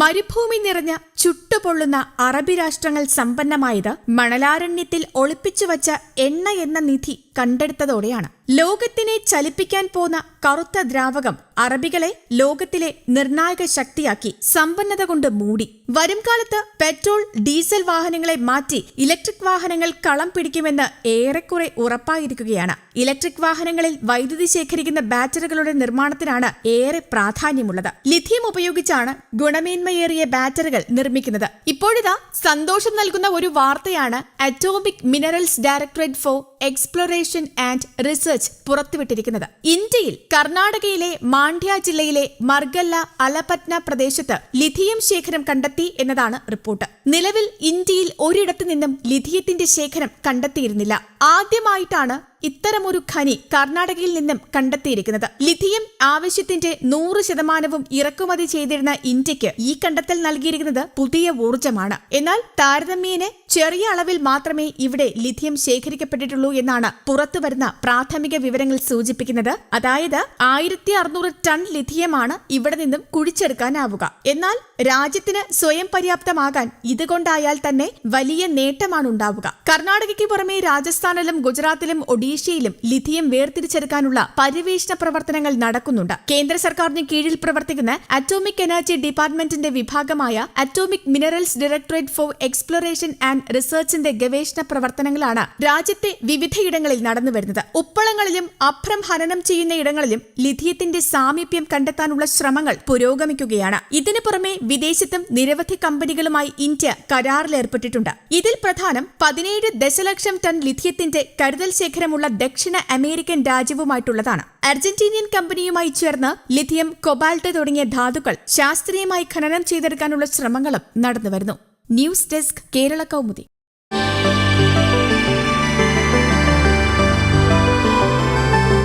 മരുഭൂമി നിറഞ്ഞ ചുട്ടുപൊള്ളുന്ന അറബി രാഷ്ട്രങ്ങൾ സമ്പന്നമായത് മണലാരണ്യത്തിൽ ഒളിപ്പിച്ചുവച്ച എണ്ണ എന്ന നിധി കണ്ടെടുത്തതോടെയാണ്. ലോകത്തിനെ ചലിപ്പിക്കാൻ പോന്ന കറുത്ത ദ്രാവകം അറബികളെ ലോകത്തിലെ നിർണായക ശക്തിയാക്കി സമ്പന്നത കൊണ്ട് മൂടി. വരും കാലത്ത് പെട്രോൾ ഡീസൽ വാഹനങ്ങളെ മാറ്റി ഇലക്ട്രിക് വാഹനങ്ങൾ കളം പിടിക്കുമെന്ന് ഏറെക്കുറെ ഉറപ്പായിരിക്കുകയാണ്. ഇലക്ട്രിക് വാഹനങ്ങളിൽ വൈദ്യുതി ശേഖരിക്കുന്ന ബാറ്ററികളുടെ നിർമ്മാണത്തിനാണ് ഏറെ പ്രാധാന്യമുള്ളത്. ലിഥിയം ഉപയോഗിച്ചാണ് ഗുണമേന്മയേറിയ ബാറ്ററികൾ നിർമ്മിക്കുന്നത്. ഇപ്പോഴിതാ സന്തോഷം നൽകുന്ന ഒരു വാർത്തയാണ് atomic minerals directorate for exploration and research പുറത്തുവിട്ടിരിക്കുന്നത്. ഇന്ത്യയിൽ കർണാടകയിലെ മാണ്ഡ്യ ജില്ലയിലെ മർഗല്ല അലപറ്റ്ന പ്രദേശത്ത് ലിഥിയം ശേഖരം കണ്ടെത്തി എന്നതാണ് റിപ്പോർട്ട്. നിലവിൽ ഇന്ത്യയിൽ ഒരിടത്തു നിന്നും ലിഥിയത്തിന്റെ ശേഖരം കണ്ടെത്തിയിരുന്നില്ല. ആദ്യമായിട്ടാണ് ഇത്തരമൊരു ഖനി കർണാടകയിൽ നിന്നും കണ്ടെത്തിയിരിക്കുന്നത്. ലിഥിയം ആവശ്യത്തിന്റെ നൂറ് ശതമാനവും ഇറക്കുമതി ചെയ്തിരുന്ന ഇന്ത്യയ്ക്ക് ഈ കണ്ടെത്തൽ നൽകിയിരിക്കുന്നത് പുതിയ ഊർജമാണ്. എന്നാൽ താരതമ്യേന ചെറിയ അളവിൽ മാത്രമേ ഇവിടെ ലിഥിയം ശേഖരിക്കപ്പെട്ടിട്ടുള്ളൂ എന്നാണ് പുറത്തുവരുന്ന പ്രാഥമിക വിവരങ്ങൾ സൂചിപ്പിക്കുന്നത്. അതായത് ആയിരത്തി അറുന്നൂറ് ടൺ ലിഥിയമാണ് ഇവിടെ നിന്നും കുഴിച്ചെടുക്കാനാവുക. എന്നാൽ രാജ്യത്തിന് സ്വയം പര്യാപ്തമാകാൻ ഇതുകൊണ്ടായാൽ തന്നെ വലിയ നേട്ടമാണ് ഉണ്ടാവുക കർണാടകയ്ക്ക് പുറമെ രാജസ്ഥാനിലും ഗുജറാത്തിലും ഒഡീഷയിലും ലിഥിയം വേർതിരിച്ചെടുക്കാനുള്ള പര്യവേഷണ പ്രവർത്തനങ്ങൾ നടക്കുന്നുണ്ട്. കേന്ദ്ര സർക്കാരിന് കീഴിൽ പ്രവർത്തിക്കുന്ന അറ്റോമിക് എനർജി ഡിപ്പാർട്ട്മെന്റിന്റെ വിഭാഗമായ atomic minerals directorate for exploration and റിസർച്ചിന്റെ ഗവേഷണ പ്രവർത്തനങ്ങളാണ് രാജ്യത്തെ വിവിധയിടങ്ങളിൽ നടന്നുവരുന്നത്. ഉപ്പളങ്ങളിലും അഭ്രം ഹനനം ചെയ്യുന്ന ഇടങ്ങളിലും ലിഥിയത്തിന്റെ സാമീപ്യം കണ്ടെത്താനുള്ള ശ്രമങ്ങൾ പുരോഗമിക്കുകയാണ്. ഇതിനു പുറമെ വിദേശത്തും നിരവധി കമ്പനികളുമായി ഇന്ത്യ കരാറിലേർപ്പെട്ടിട്ടുണ്ട്. ഇതിൽ പ്രധാനം പതിനേഴ് ദശലക്ഷം ടൺ ലിഥിയത്തിന്റെ കരുതൽ ശേഖരമുള്ള ദക്ഷിണ അമേരിക്കൻ രാജ്യവുമായിട്ടുള്ളതാണ്. അർജന്റീനിയൻ കമ്പനിയുമായി ചേർന്ന് ലിഥിയം കൊബാൾട്ട് തുടങ്ങിയ ധാതുക്കൾ ശാസ്ത്രീയമായി ഖനനം ചെയ്തെടുക്കാനുള്ള ശ്രമങ്ങളും നടന്നുവരുന്നു. News desk Kerala Kaumudi.